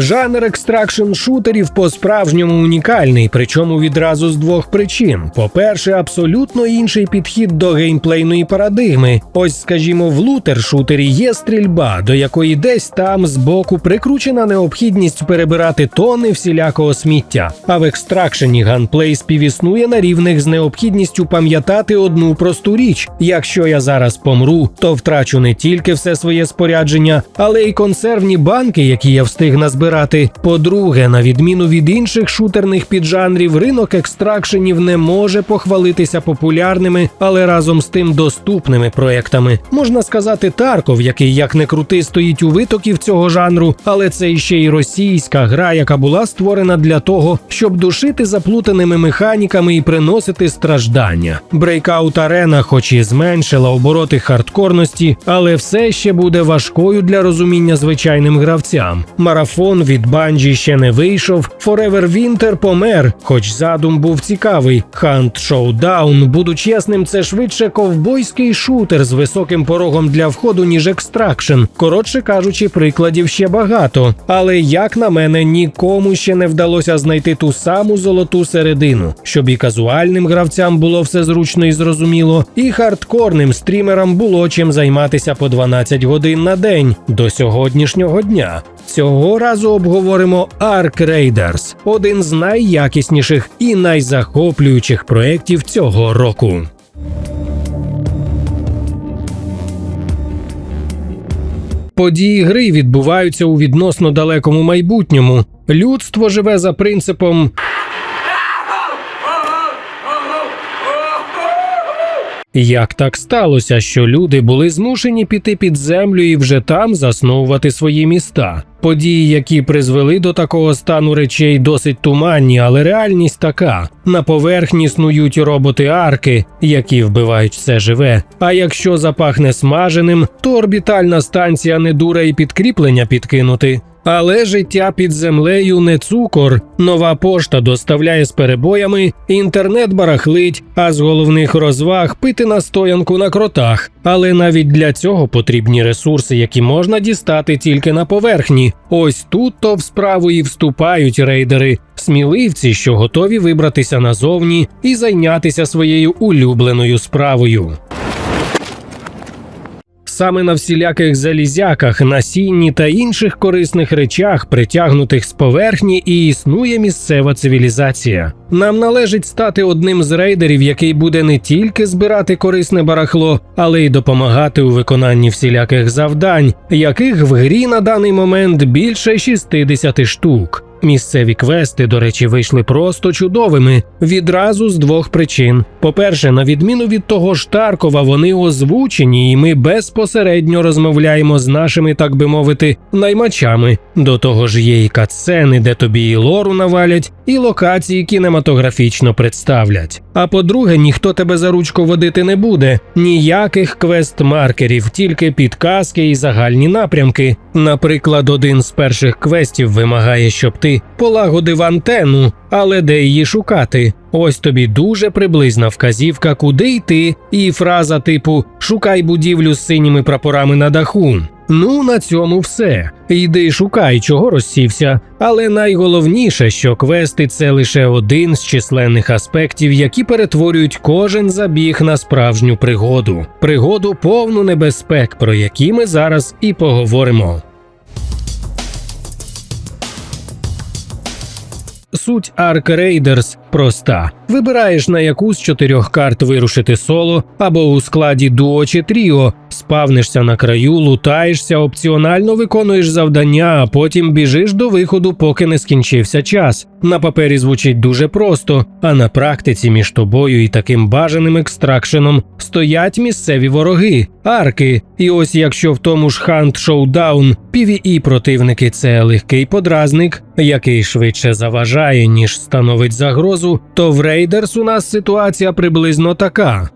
Жанр екстракшн шутерів по-справжньому унікальний, причому відразу з двох причин: по-перше, абсолютно інший підхід до геймплейної парадигми. Ось, скажімо, в лутер-шутері є стрільба, до якої десь там збоку прикручена необхідність перебирати тони всілякого сміття. А в екстракшені ганплей співіснує на рівних з необхідністю пам'ятати одну просту річ: якщо я зараз помру, то втрачу не тільки все своє спорядження, але й консервні банки, які я встиг назбирати. По-друге, на відміну від інших шутерних піджанрів, ринок екстракшенів не може похвалитися популярними, але разом з тим доступними проектами. Можна сказати, Тарков, який як не крути стоїть у витоків цього жанру, але це іще й російська гра, яка була створена для того, щоб душити заплутаними механіками і приносити страждання. Breakout Arena хоч і зменшила обороти хардкорності, але все ще буде важкою для розуміння звичайним гравцям. Марафон від Bungie ще не вийшов. Forever Winter помер, хоч задум був цікавий. Hunt Showdown, буду чесним, це швидше ковбойський шутер з високим порогом для входу, ніж Extraction. Коротше кажучи, прикладів ще багато. Але як на мене, нікому ще не вдалося знайти ту саму золоту середину, щоб і казуальним гравцям було все зручно і зрозуміло, і хардкорним стрімерам було чим займатися по 12 годин на день до сьогоднішнього дня. Цього разу обговоримо Ark Raiders – один з найякісніших і найзахоплюючих проєктів цього року. Події гри відбуваються у відносно далекому майбутньому. Людство живе за принципом Як так сталося, що люди були змушені піти під землю і вже там засновувати свої міста? Події, які призвели до такого стану речей, досить туманні, але реальність така: на поверхні снують роботи арки, які вбивають все живе. А якщо запахне смаженим, то орбітальна станція не дура і підкріплення підкинути. Але життя під землею не цукор. Нова пошта доставляє з перебоями, інтернет барахлить, а з головних розваг пити настоянку на кротах. Але навіть для цього потрібні ресурси, які можна дістати тільки на поверхні. Ось тут то в справу і вступають рейдери, сміливці, що готові вибратися назовні і зайнятися своєю улюбленою справою. Саме на всіляких залізяках, насінні та інших корисних речах, притягнутих з поверхні, і існує місцева цивілізація. Нам належить стати одним з рейдерів, який буде не тільки збирати корисне барахло, але й допомагати у виконанні всіляких завдань, яких в грі на даний момент більше 60 штук. Місцеві квести, до речі, вийшли просто чудовими відразу з двох причин: по-перше, на відміну від того ж Таркова, вони озвучені, і ми безпосередньо розмовляємо з нашими, так би мовити, наймачами. До того ж, є і катсцени, де тобі і лору навалять, і локації кінематографічно представлять. А по-друге, ніхто тебе за ручку водити не буде, ніяких квест-маркерів, тільки підказки і загальні напрямки. Наприклад, один з перших квестів вимагає, щоб ти полагодив антенну, але де її шукати? Ось тобі дуже приблизна вказівка, куди йти, і фраза типу Шукай будівлю з синіми прапорами на даху. Ну, на цьому все. Йди шукай, чого розсівся. Але найголовніше, що квести це лише один з численних аспектів, які перетворюють кожен забіг на справжню пригоду. Пригоду повну небезпек, про які ми зараз і поговоримо. Суть Ark Raiders проста: вибираєш на яку з чотирьох карт вирушити соло або у складі дуо чи тріо, спавнишся на краю, лутаєшся, опціонально виконуєш завдання, а потім біжиш до виходу, поки не скінчився час. На папері звучить дуже просто, а на практиці між тобою і таким бажаним екстракшеном стоять місцеві вороги, арки. І ось якщо в тому ж Hunt Showdown PvE противники це легкий подразник, який швидше заважає, ніж становить загрозу, то в Raiders у нас ситуація приблизно така.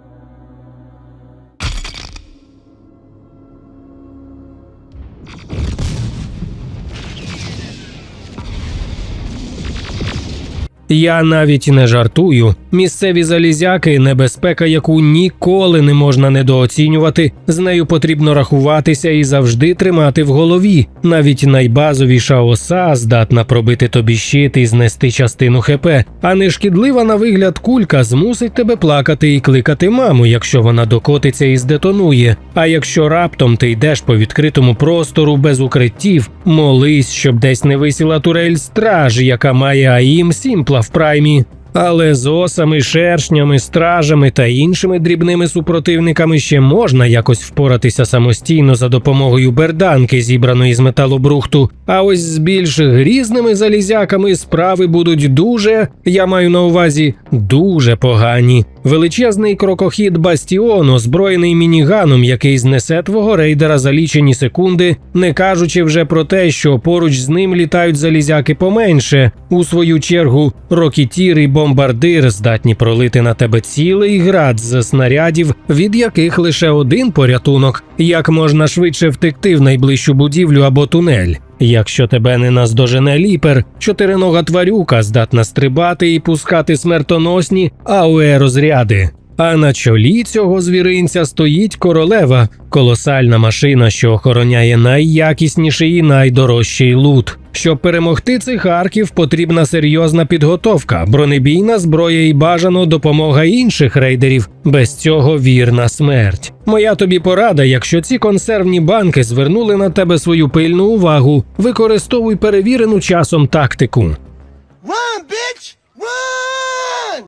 Я навіть не жартую. Місцеві залізяки небезпека, яку ніколи не можна недооцінювати. З нею потрібно рахуватися і завжди тримати в голові. Навіть найбазовіша оса здатна пробити тобі щит і знести частину ХП, а нешкідлива на вигляд кулька змусить тебе плакати і кликати маму, якщо вона докотиться і здетонує. А якщо раптом ти йдеш по відкритому простору без укриттів, молись, щоб десь не висіла турель страж, яка має АІМ Сімпла в праймі. Але з осами, шершнями, стражами та іншими дрібними супротивниками ще можна якось впоратися самостійно за допомогою берданки, зібраної з металобрухту. А ось з більш грізними залізяками справи будуть дуже, я маю на увазі, дуже погані. Величезний крокохід Бастіон, озброєний мініганом, який знесе твого рейдера за лічені секунди, не кажучи вже про те, що поруч з ним літають залізяки поменше. У свою чергу, рокітір і бомбардир здатні пролити на тебе цілий град з снарядів, від яких лише один порятунок, як можна швидше втекти в найближчу будівлю або тунель. Якщо тебе не наздожене ліпер, чотиринога тварюка здатна стрибати і пускати смертоносні АОЕ розряди. А на чолі цього звіринця стоїть королева, колосальна машина, що охороняє найякісніший і найдорожчий лут. Щоб перемогти цих арків, потрібна серйозна підготовка, бронебійна зброя і бажано допомога інших рейдерів. Без цього вірна смерть. Моя тобі порада, якщо ці консервні банки звернули на тебе свою пильну увагу, використовуй перевірену часом тактику. Run, bitch! Run!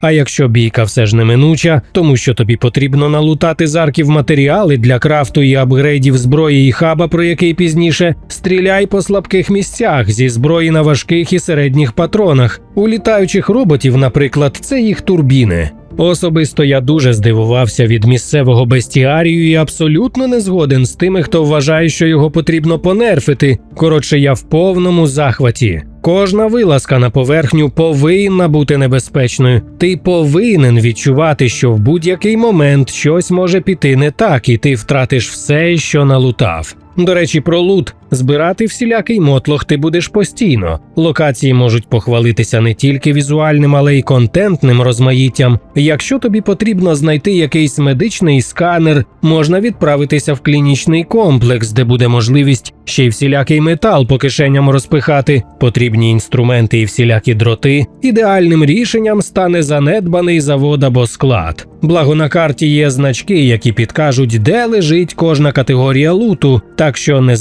А якщо бійка все ж неминуча, тому що тобі потрібно налутати з арків матеріали для крафту і апгрейдів зброї і хаба, про який пізніше, стріляй по слабких місцях зі зброї на важких і середніх патронах. У літаючих роботів, наприклад, це їх турбіни. Особисто я дуже здивувався від місцевого бестіарію і абсолютно не згоден з тими, хто вважає, що його потрібно понерфити. Коротше, я в повному захваті. Кожна вилазка на поверхню повинна бути небезпечною. Ти повинен відчувати, що в будь-який момент щось може піти не так, і ти втратиш все, що налутав. До речі, про лут збирати всілякий мотлох ти будеш постійно. Локації можуть похвалитися не тільки візуальним, але й контентним розмаїттям. Якщо тобі потрібно знайти якийсь медичний сканер, можна відправитися в клінічний комплекс, де буде можливість ще й всілякий метал по кишеням розпихати, потрібні інструменти і всілякі дроти. Ідеальним рішенням стане занедбаний завод або склад. Благо на карті є значки, які підкажуть, де лежить кожна категорія луту, так що не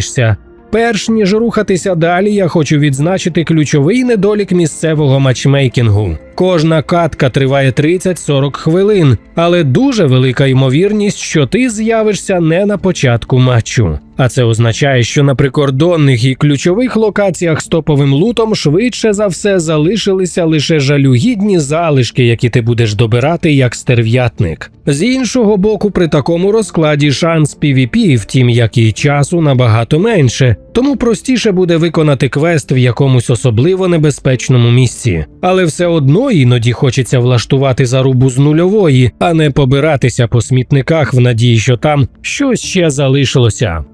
заплутаєшся. Перш ніж рухатися далі, я хочу відзначити ключовий недолік місцевого матчмейкінгу. Кожна катка триває 30-40 хвилин, але дуже велика ймовірність, що ти з'явишся не на початку матчу. А це означає, що на прикордонних і ключових локаціях з топовим лутом швидше за все залишилися лише жалюгідні залишки, які ти будеш добирати як стерв'ятник. З іншого боку, при такому розкладі шанс PvP, втім як і часу набагато менше, тому простіше буде виконати квест в якомусь особливо небезпечному місці. Але все одно іноді хочеться влаштувати зарубу з нульової, а не побиратися по смітниках в надії, що там щось ще залишилося.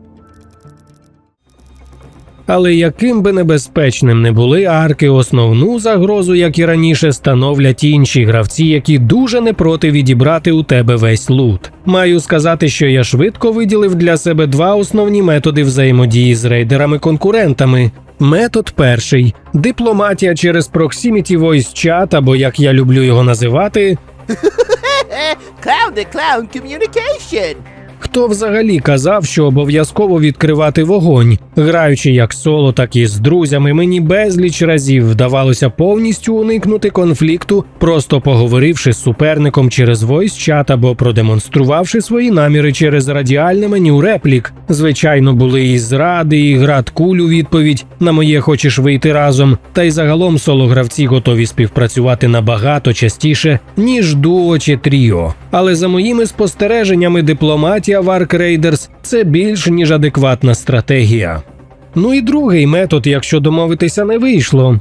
Але яким би небезпечним не були арки, основну загрозу, як і раніше, становлять інші гравці, які дуже не проти відібрати у тебе весь лут. Маю сказати, що я швидко виділив для себе два основні методи взаємодії з рейдерами-конкурентами. Метод перший дипломатія через Proximity Voice Chat, або як я люблю його називати, clown to clown communication! Хто взагалі казав, що обов'язково відкривати вогонь? Граючи як соло, так і з друзями, мені безліч разів вдавалося повністю уникнути конфлікту, просто поговоривши з суперником через войс-чат або продемонструвавши свої наміри через радіальне меню реплік. Звичайно, були і зради, і град куль у відповідь на моє хочеш вийти разом. Та й загалом соло-гравці готові співпрацювати набагато частіше, ніж дуо чи тріо. Але за моїми спостереженнями, дипломатія в Ark Raiders – це більш ніж адекватна стратегія. Ну і другий метод, якщо домовитися не вийшло.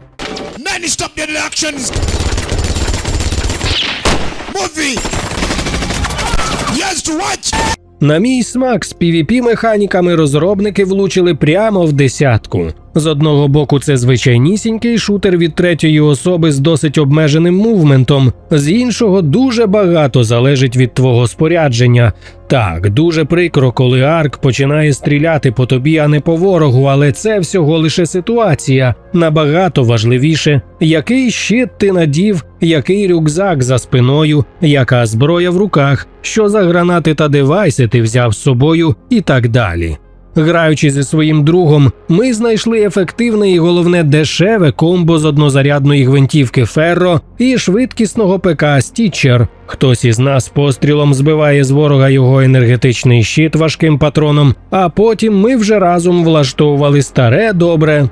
На мій смак з pvp механіками розробники влучили прямо в десятку. З одного боку, це звичайнісінький шутер від третьої особи з досить обмеженим мувментом, з іншого дуже багато залежить від твого спорядження. Так, дуже прикро, коли арк починає стріляти по тобі, а не по ворогу, але це всього лише ситуація. Набагато важливіше, який щит ти надів, який рюкзак за спиною, яка зброя в руках, що за гранати та девайси ти взяв з собою, і так далі. Граючи зі своїм другом, ми знайшли ефективне і головне дешеве комбо з однозарядної гвинтівки Ферро і швидкісного ПК Стічер. Хтось із нас пострілом збиває з ворога його енергетичний щит важким патроном, а потім ми вже разом влаштовували старе добре.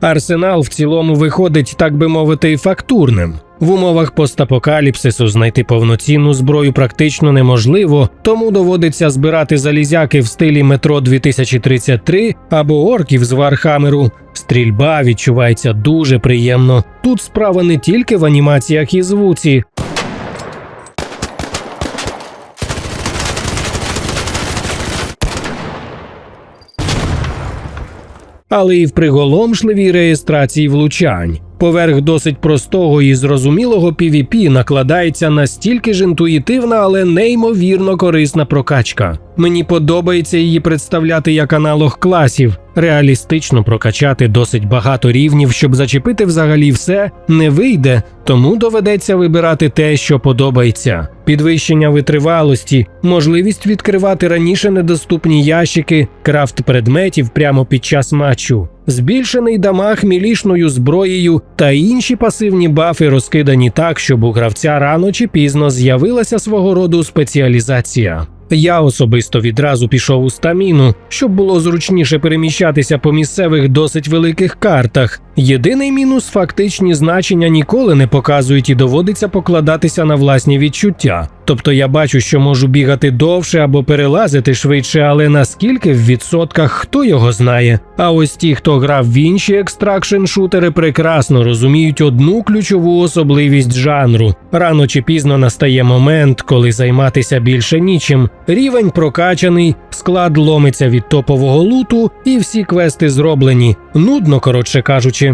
Арсенал в цілому виходить, так би мовити, фактурним. В умовах постапокаліпсису знайти повноцінну зброю практично неможливо, тому доводиться збирати залізяки в стилі метро 2033 або орків з Вархамеру. Стрільба відчувається дуже приємно. Тут справа не тільки в анімаціях і звуці. але і в приголомшливій реєстрації влучань. Поверх досить простого і зрозумілого PvP накладається настільки ж інтуїтивна, але неймовірно корисна прокачка. Мені подобається її представляти як аналог класів. Реалістично прокачати досить багато рівнів, щоб зачепити взагалі все, не вийде, тому доведеться вибирати те, що подобається. Підвищення витривалості, можливість відкривати раніше недоступні ящики, крафт предметів прямо під час матчу, збільшений дамаг мілішною зброєю та інші пасивні бафи розкидані так, щоб у гравця рано чи пізно з'явилася свого роду спеціалізація. Я особисто відразу пішов у стаміну, щоб було зручніше переміщатися по місцевих досить великих картах. Єдиний мінус фактичні значення ніколи не показують і доводиться покладатися на власні відчуття. Тобто я бачу, що можу бігати довше або перелазити швидше, але наскільки в відсотках хто його знає. А ось ті, хто грав в інші екстракшн шутери, прекрасно розуміють одну ключову особливість жанру. Рано чи пізно настає момент, коли займатися більше нічим. Рівень прокачаний, склад ломиться від топового луту, і всі квести зроблені. Нудно, коротше кажучи.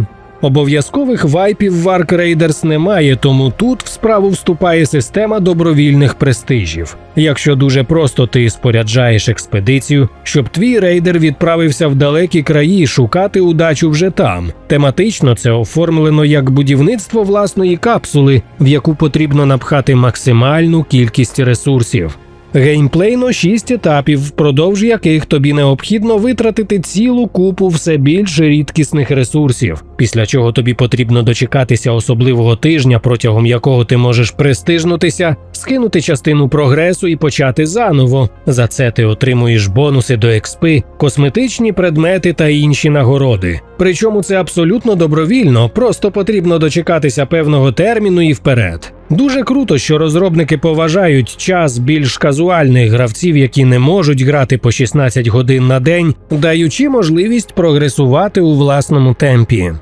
Обов'язкових вайпів в Ark Raiders немає, тому тут в справу вступає система добровільних престижів. Якщо дуже просто ти споряджаєш експедицію, щоб твій рейдер відправився в далекі краї шукати удачу вже там. Тематично це оформлено як будівництво власної капсули, в яку потрібно напхати максимальну кількість ресурсів. Геймплейно 6 етапів, впродовж яких тобі необхідно витратити цілу купу все більш рідкісних ресурсів, після чого тобі потрібно дочекатися особливого тижня, протягом якого ти можеш престижнутися, скинути частину прогресу і почати заново. За це ти отримуєш бонуси до експи, косметичні предмети та інші нагороди. Причому це абсолютно добровільно, просто потрібно дочекатися певного терміну і вперед. Дуже круто, що розробники поважають час більш казуальних гравців, які не можуть грати по 16 годин на день, даючи можливість прогресувати у власному темпі.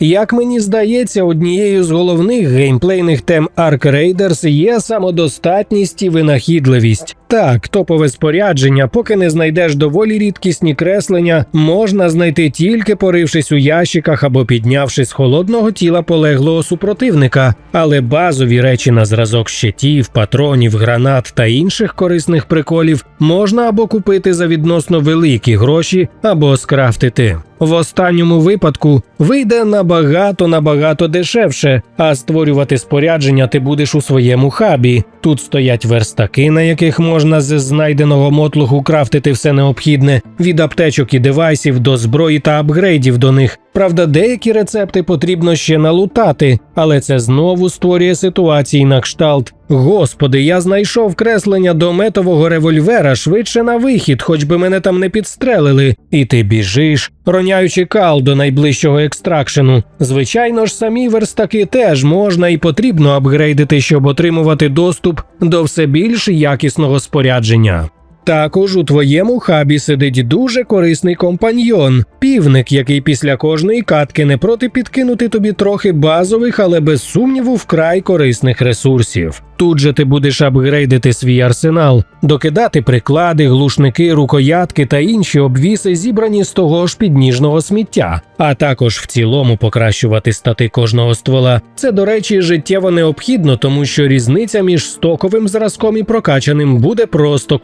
Як мені здається, однією з головних геймплейних тем Ark Raiders є самодостатність і винахідливість. Так, топове спорядження, поки не знайдеш доволі рідкісні креслення, можна знайти тільки порившись у ящиках або піднявши з холодного тіла полеглого супротивника, але базові речі на зразок щитів, патронів, гранат та інших корисних приколів можна або купити за відносно великі гроші, або скрафтити. В останньому випадку вийде набагато набагато дешевше, а створювати спорядження ти будеш у своєму хабі. Тут стоять верстаки, на яких можна з знайденого мотлуху крафтити все необхідне, від аптечок і девайсів до зброї та апгрейдів до них. Правда, деякі рецепти потрібно ще налутати, але це знову створює ситуації на кшталт. Господи, я знайшов креслення до метового револьвера швидше на вихід, хоч би мене там не підстрелили. І ти біжиш, роняючи кал до найближчого екстракшену. Звичайно ж, самі верстаки теж можна і потрібно апгрейдити, щоб отримувати доступ до все більш якісного спорядження. Також у твоєму хабі сидить дуже корисний компаньйон, півник, який після кожної катки не проти підкинути тобі трохи базових, але без сумніву вкрай корисних ресурсів. Тут же ти будеш апгрейдити свій арсенал, докидати приклади, глушники, рукоятки та інші обвіси, зібрані з того ж підніжного сміття, а також в цілому покращувати стати кожного ствола. Це, до речі, життєво необхідно, тому що різниця між стоковим зразком і прокачаним буде просто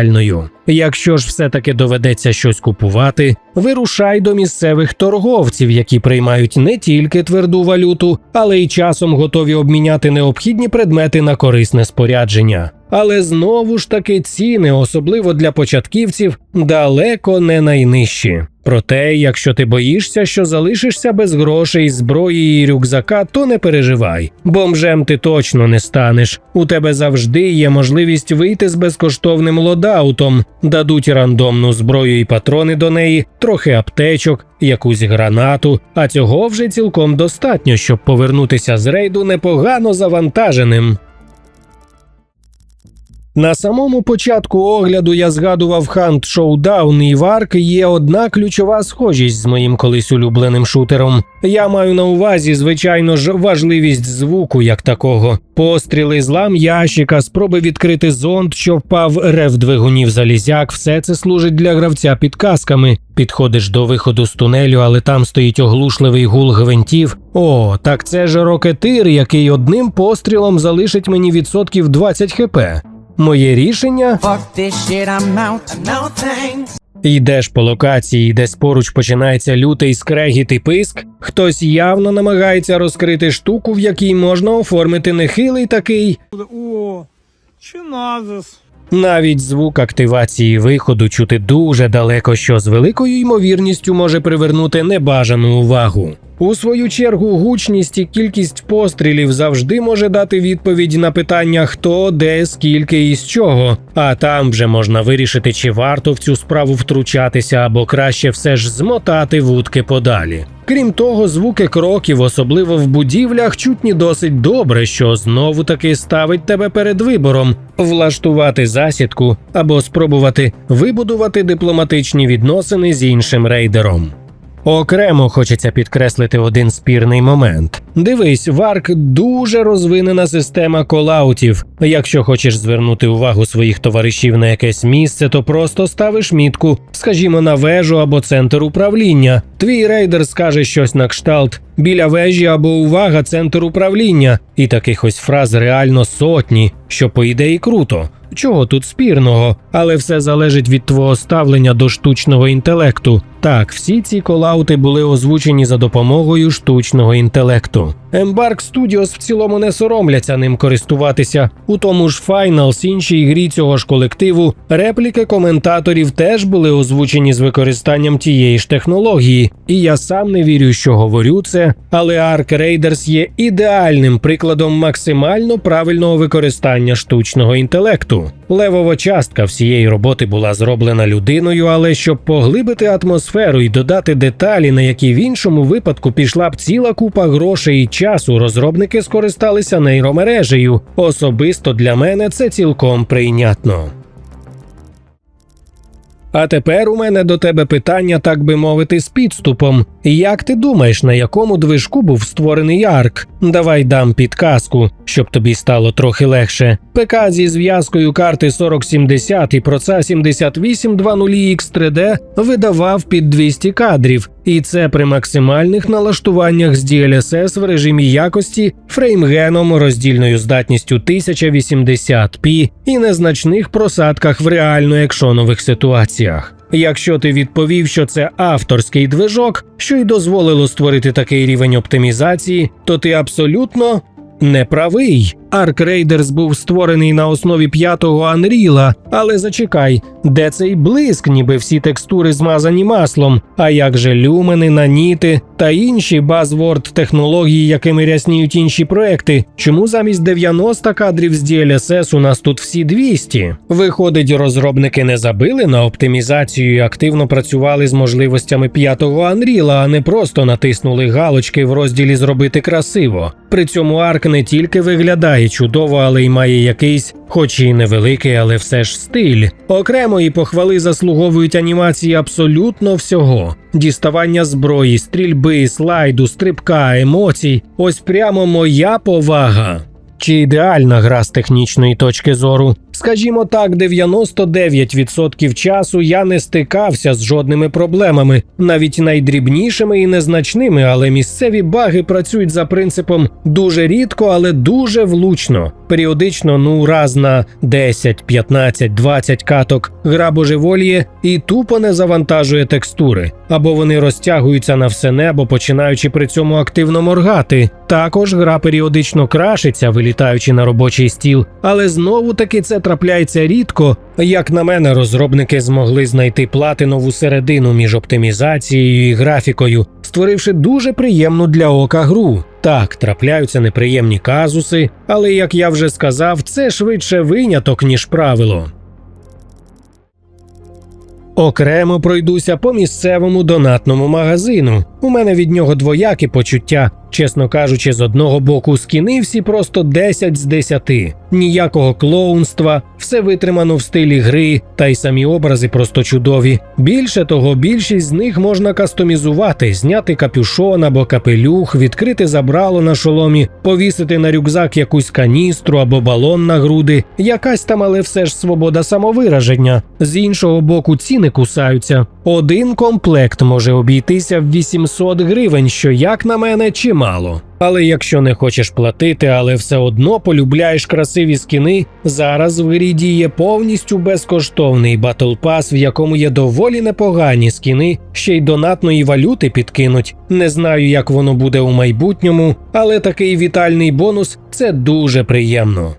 колосальною. Якщо ж все-таки доведеться щось купувати, вирушай до місцевих торговців, які приймають не тільки тверду валюту, але й часом готові обміняти необхідні предмети на корисне спорядження. Але знову ж таки ціни, особливо для початківців, далеко не найнижчі. Проте, якщо ти боїшся, що залишишся без грошей, зброї і рюкзака, то не переживай. Бомжем ти точно не станеш. У тебе завжди є можливість вийти з безкоштовним лодаутом, дадуть рандомну зброю і патрони до неї, трохи аптечок, якусь гранату. А цього вже цілком достатньо, щоб повернутися з рейду непогано завантаженим. На самому початку огляду я згадував Hunt Showdown і Варк є одна ключова схожість з моїм колись улюбленим шутером. Я маю на увазі, звичайно ж, важливість звуку як такого. Постріли, злам ящика, спроби відкрити зонд, що впав, рев двигунів залізяк, все це служить для гравця підказками. Підходиш до виходу з тунелю, але там стоїть оглушливий гул гвинтів. О, так це ж рокетир, який одним пострілом залишить мені відсотків 20 хп. Моє рішення Fuck this shit, I'm out. No. Йдеш по локації, десь поруч починається лютий скрегіт і писк. Хтось явно намагається розкрити штуку, в якій можна оформити нехилий такий. О, чиназис. Навіть звук активації виходу чути дуже далеко, що з великою ймовірністю може привернути небажану увагу. У свою чергу, гучність і кількість пострілів завжди може дати відповідь на питання хто, де, скільки і з чого. А там вже можна вирішити, чи варто в цю справу втручатися, або краще все ж змотати вудки подалі. Крім того, звуки кроків, особливо в будівлях, чутні досить добре, що знову таки ставить тебе перед вибором влаштувати засідку або спробувати вибудувати дипломатичні відносини з іншим рейдером. Окремо хочеться підкреслити один спірний момент. Дивись, Варк дуже розвинена система колаутів. Якщо хочеш звернути увагу своїх товаришів на якесь місце, то просто ставиш мітку, скажімо, на вежу або центр управління. Твій рейдер скаже щось на кшталт біля вежі або увага, центр управління. І таких ось фраз реально сотні, що по ідеї круто. Чого тут спірного, але все залежить від твого ставлення до штучного інтелекту. Так, всі ці колаути були озвучені за допомогою штучного інтелекту. Embark Studios в цілому не соромляться ним користуватися. У тому ж Finals, іншій грі цього ж колективу, репліки коментаторів теж були озвучені з використанням тієї ж технології. І я сам не вірю, що говорю це, але Ark Raiders є ідеальним прикладом максимально правильного використання штучного інтелекту. Левова частка всієї роботи була зроблена людиною, але щоб поглибити атмосферу і додати деталі, на які в іншому випадку пішла б ціла купа грошей і часу, розробники скористалися нейромережею. Особисто для мене це цілком прийнятно. А тепер у мене до тебе питання, так би мовити, з підступом. Як ти думаєш, на якому движку був створений арк? Давай дам підказку, щоб тобі стало трохи легше. ПК зі зв'язкою карти 4070 і проца 7820X3D видавав під 200 кадрів, і це при максимальних налаштуваннях з DLSS в режимі якості, фреймгеном, роздільною здатністю 1080p і незначних просадках в реально екшонових ситуаціях. Якщо ти відповів, що це авторський движок, що й дозволило створити такий рівень оптимізації, то ти абсолютно неправий. Ark Raiders був створений на основі п'ятого Unreal, але зачекай, де цей блиск, ніби всі текстури змазані маслом, а як же люмени, наніти та інші базворд технології, якими рясніють інші проекти. Чому замість 90 кадрів з DLSS у нас тут всі 200? Виходить, розробники не забили на оптимізацію і активно працювали з можливостями п'ятого Unreal, а не просто натиснули галочки в розділі Зробити красиво. При цьому Ark не тільки виглядає виглядає чудово, але й має якийсь, хоч і невеликий, але все ж стиль. Окремої похвали заслуговують анімації абсолютно всього: діставання зброї, стрільби, слайду, стрибка, емоцій. Ось прямо моя повага. Чи ідеальна гра з технічної точки зору? Скажімо так, 99% часу я не стикався з жодними проблемами, навіть найдрібнішими і незначними, але місцеві баги працюють за принципом дуже рідко, але дуже влучно. Періодично, ну раз на 10, 15, 20 каток гра божеволіє і тупо не завантажує текстури, або вони розтягуються на все небо, починаючи при цьому активно моргати. Також гра періодично крашиться, вилітаючи на робочий стіл, але знову таки це трапляється рідко. Як на мене, розробники змогли знайти платинову середину між оптимізацією і графікою, створивши дуже приємну для ока гру. Так, трапляються неприємні казуси, але як я вже сказав, це швидше виняток, ніж правило. Окремо пройдуся по місцевому донатному магазину. У мене від нього двоякі почуття. Чесно кажучи, з одного боку скіни всі просто 10 з 10. Ніякого клоунства, все витримано в стилі гри, та й самі образи просто чудові. Більше того, більшість з них можна кастомізувати, зняти капюшон або капелюх, відкрити забрало на шоломі, повісити на рюкзак якусь каністру або балон на груди. Якась там, але все ж свобода самовираження. З іншого боку, ціни кусаються. Один комплект може обійтися в 800 гривень, що як на мене чимало. Але якщо не хочеш платити, але все одно полюбляєш красиві скіни, зараз в грі діє повністю безкоштовний батл пас, в якому є доволі непогані скіни, ще й донатної валюти підкинуть. Не знаю, як воно буде у майбутньому, але такий вітальний бонус це дуже приємно.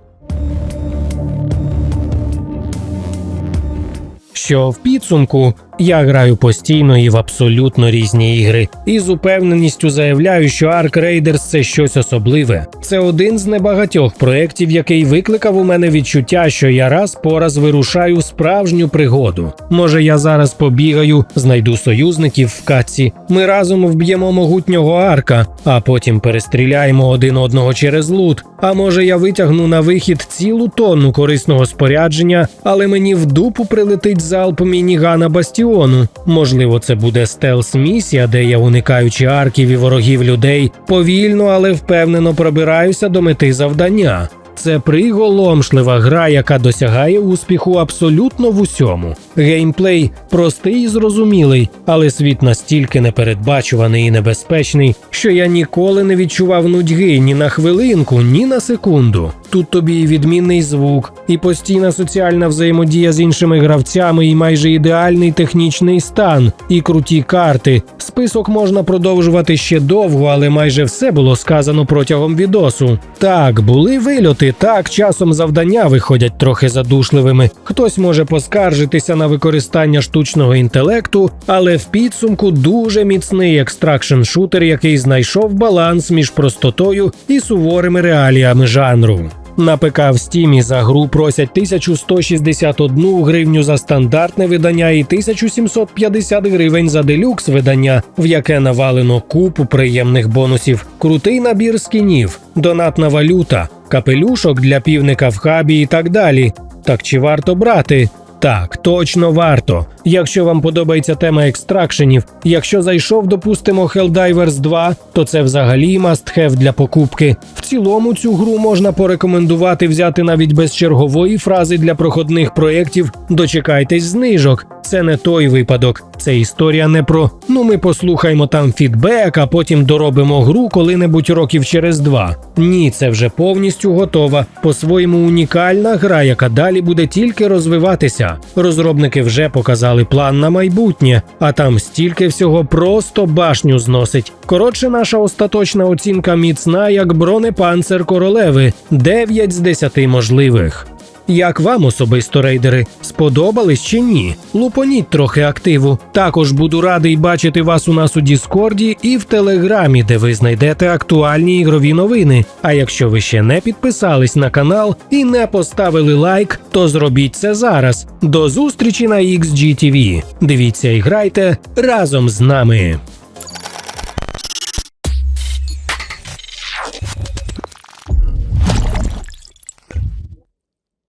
Що в підсумку я граю постійно і в абсолютно різні ігри, і з упевненістю заявляю, що Ark Raiders – це щось особливе. Це один з небагатьох проєктів, який викликав у мене відчуття, що я раз по раз вирушаю в справжню пригоду. Може, я зараз побігаю, знайду союзників в катці, ми разом вб'ємо могутнього арка, а потім перестріляємо один одного через лут. А може, я витягну на вихід цілу тонну корисного спорядження, але мені в дупу прилетить залп мінігана бастіону. Можливо, це буде стелс-місія, де я, уникаючи арків і ворогів людей, повільно, але впевнено пробираюся до мети завдання. Це приголомшлива гра, яка досягає успіху абсолютно в усьому. Геймплей простий і зрозумілий, але світ настільки непередбачуваний і небезпечний, що я ніколи не відчував нудьги ні на хвилинку, ні на секунду. Тут тобі і відмінний звук, і постійна соціальна взаємодія з іншими гравцями, і майже ідеальний технічний стан, і круті карти. Список можна продовжувати ще довго, але майже все було сказано протягом відосу. Так, були вильоти, так часом завдання виходять трохи задушливими. Хтось може поскаржитися на використання штучного інтелекту, але в підсумку дуже міцний екстракшн шутер, який знайшов баланс між простотою і суворими реаліями жанру. На ПК в стімі за гру просять 1161 гривню за стандартне видання і 1750 гривень за делюкс видання, в яке навалено купу приємних бонусів, крутий набір скінів, донатна валюта, капелюшок для півника в хабі і так далі. Так чи варто брати? Так, точно варто. Якщо вам подобається тема екстракшенів, якщо зайшов, допустимо, Helldivers 2, то це взагалі must-have для покупки. В цілому цю гру можна порекомендувати взяти навіть без чергової фрази для проходних проєктів Дочекайтесь знижок. Це не той випадок. Це історія не про ну ми послухаємо там фідбек, а потім доробимо гру коли-небудь років через два. Ні, це вже повністю готова, по-своєму унікальна гра, яка далі буде тільки розвиватися. Розробники вже показали план на майбутнє, а там стільки всього просто башню зносить. Коротше, наша остаточна оцінка міцна, як бронепанцер королеви 9 з 10 можливих. Як вам особисто рейдери? Сподобались чи ні? Лупоніть трохи активу. Також буду радий бачити вас у нас у Діскорді і в Телеграмі, де ви знайдете актуальні ігрові новини. А якщо ви ще не підписались на канал і не поставили лайк, то зробіть це зараз. До зустрічі на XGTV. Дивіться і грайте разом з нами.